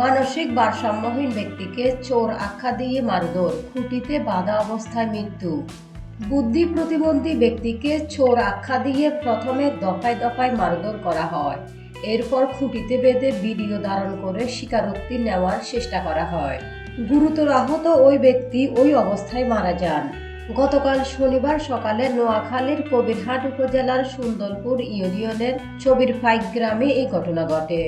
মানসিক ভারসাম্যহীন ব্যক্তিকে চোর আখ্যা দিয়ে মারধর, খুঁটিতে বাধা অবস্থায় মৃত্যু। বুদ্ধি প্রতিবন্ধী ব্যক্তিকে চোর আখ্যা দিয়ে প্রথমে দফায় দফায় মারধর করা হয়। এরপর খুঁটিতে বেঁধে ভিডিও ধারণ করে স্বীকারোক্তি নেওয়ার চেষ্টা করা হয়। গুরুতর আহত ওই ব্যক্তি ওই অবস্থায় মারা যান। গতকাল শনিবার সকালে নোয়াখালীর কবিরহাট উপজেলার সুন্দরপুর ইউনিয়নের ছবির ফাইক গ্রামে এই ঘটনা ঘটে।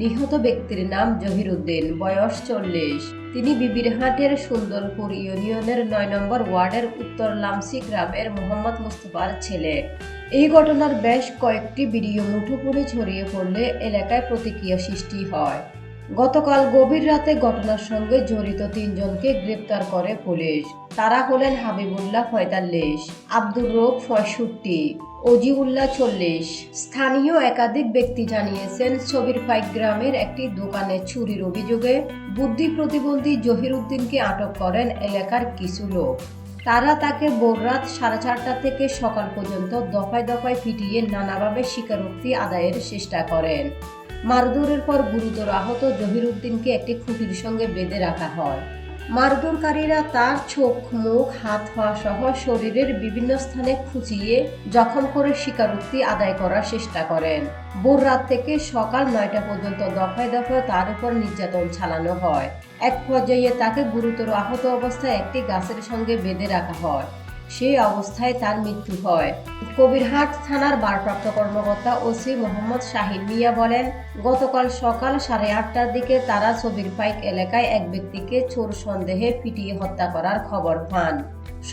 নিহত ব্যক্তির নাম জহির উদ্দিন বয়স চল্লিশ। তিনি বিবিরহাটের সুন্দরপুর ইউনিয়নের নয় নম্বর ওয়ার্ডের উত্তর লামসি গ্রামের মোহাম্মদ মুস্তফার ছেলে। এই ঘটনার বেশ কয়েকটি ভিডিও মুঠোফোনে ছড়িয়ে পড়লে এলাকায় প্রতিক্রিয়া সৃষ্টি হয়। গতকাল গভীর রাতে ঘটনার সঙ্গে জড়িত তিনজনকে গ্রেপ্তার করে পুলিশ। তারা হলেন হাবিবুল্লাহ পঁয়তাল্লিশ, আব্দুর রোগ পঁয়ষট্টি। অজিউল্লাহ চল্লিশ। স্থানীয় একাধিক ব্যক্তি জানিয়েছেন, ছবির পাইক গ্রামের একটি দোকানে চুরির অভিযোগে বুদ্ধি প্রতিবন্ধী জহির উদ্দিনকে আটক করেন এলাকার কিছু লোক। তারা তাকে ভোররাত সাড়ে চারটা থেকে সকাল পর্যন্ত দফায় দফায় পিটিয়ে নানাভাবে স্বীকারোক্তি আদায়ের চেষ্টা করেন। মারধরের পর গুরুতর আহত জহির উদ্দিনকে একটি খুঁটির সঙ্গে বেঁধে রাখা হয়। মারধরকারীরা তার চোখ, মুখ, হাত, পা সহ শরীরের বিভিন্ন স্থানে খুঁচিয়ে জখম করে স্বীকারোক্তি আদায় করার চেষ্টা করেন। ভোর রাত থেকে সকাল নয়টা পর্যন্ত দফায় দফায় তার উপর নির্যাতন চালানো হয়। এক পর্যায়ে তাকে গুরুতর আহত অবস্থায় একটি গাছের সঙ্গে বেঁধে রাখা হয়। সেই অবস্থায় তার মৃত্যু হয়। কবিরহাট থানার ভারপ্রাপ্ত কর্মকর্তা ওসি মোহাম্মদ শাহিন মিয়া বলেন, গতকাল সকাল সাড়ে আটটার দিকে তারা ছবির পাইক এলাকায় এক ব্যক্তিকে চোর সন্দেহে পিটিয়ে হত্যা করার খবর পান।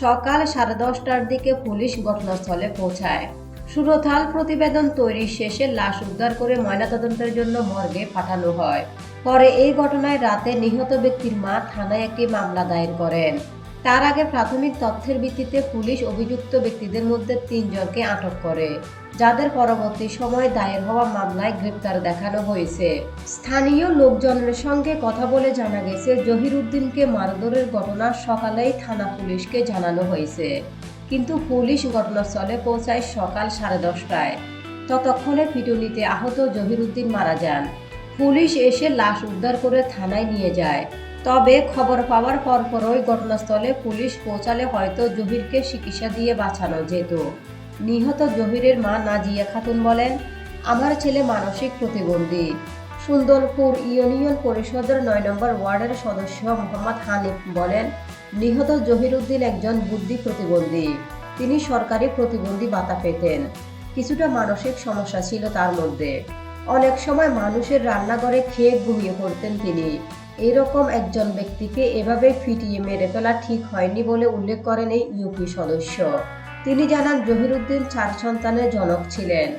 সকাল সাড়ে দশটার দিকে পুলিশ ঘটনাস্থলে পৌঁছায়। সুরথাল প্রতিবেদন তৈরি শেষে লাশ উদ্ধার করে ময়নাতদন্তের জন্য মর্গে পাঠানো হয়। পরে এই ঘটনায় রাতে নিহত ব্যক্তির মা থানায় একটি মামলা দায়ের করেন। তার আগে প্রাথমিক তথ্যের ভিত্তিতে পুলিশ অভিযুক্ত ব্যক্তিদের মধ্যে তিনজনকে আটক করে, যাদের পরবর্তী সময়ে দায়ের হওয়া মামলায় গ্রেপ্তার দেখানো হয়েছে। স্থানীয় লোকজনের সঙ্গে কথা বলে জানা গেছে জহির উদ্দিনকে মারধরের ঘটনা সকালেই থানা পুলিশকে জানানো হয়েছে। কিন্তু পুলিশ ঘটনাস্থলে পৌঁছায় সকাল সাড়ে দশটায়। ততক্ষণে পিটুনিতে আহত জহির উদ্দিন মারা যান। পুলিশ এসে লাশ উদ্ধার করে থানায় নিয়ে যায়। তবে খবর পাওয়ার পরপরই ঘটনাস্থলে পুলিশ পৌঁছালে হয়তো জহিরকে চিকিৎসা দিয়ে বাঁচানো যেত। নিহত জহিরের মা নাজিয়া খাতুন বলেন, আমার ছেলে মানসিক প্রতিবন্ধী। সুন্দরপুর ইউনিয়ন পরিষদের নয় নম্বর ওয়ার্ডের সদস্য মোহাম্মদ হানিফ বলেন, নিহত জহির উদ্দিন একজন বুদ্ধি প্রতিবন্ধী। তিনি সরকারি প্রতিবন্ধী ভাতা পেতেন। কিছুটা মানসিক সমস্যা ছিল তার মধ্যে। অনেক সময় মানুষের রান্নাঘরে খেয়ে ঘুমিয়ে পড়তেন তিনি। এরকম একজন ব্যক্তিকে এভাবে ফিটিয়ে মেরে ফেলা ঠিক হয়নি বলে উল্লেখ করেন এই ইউপি সদস্য। তিনি জানান, জহিরুদ্দিন চার সন্তানের জনক ছিলেন।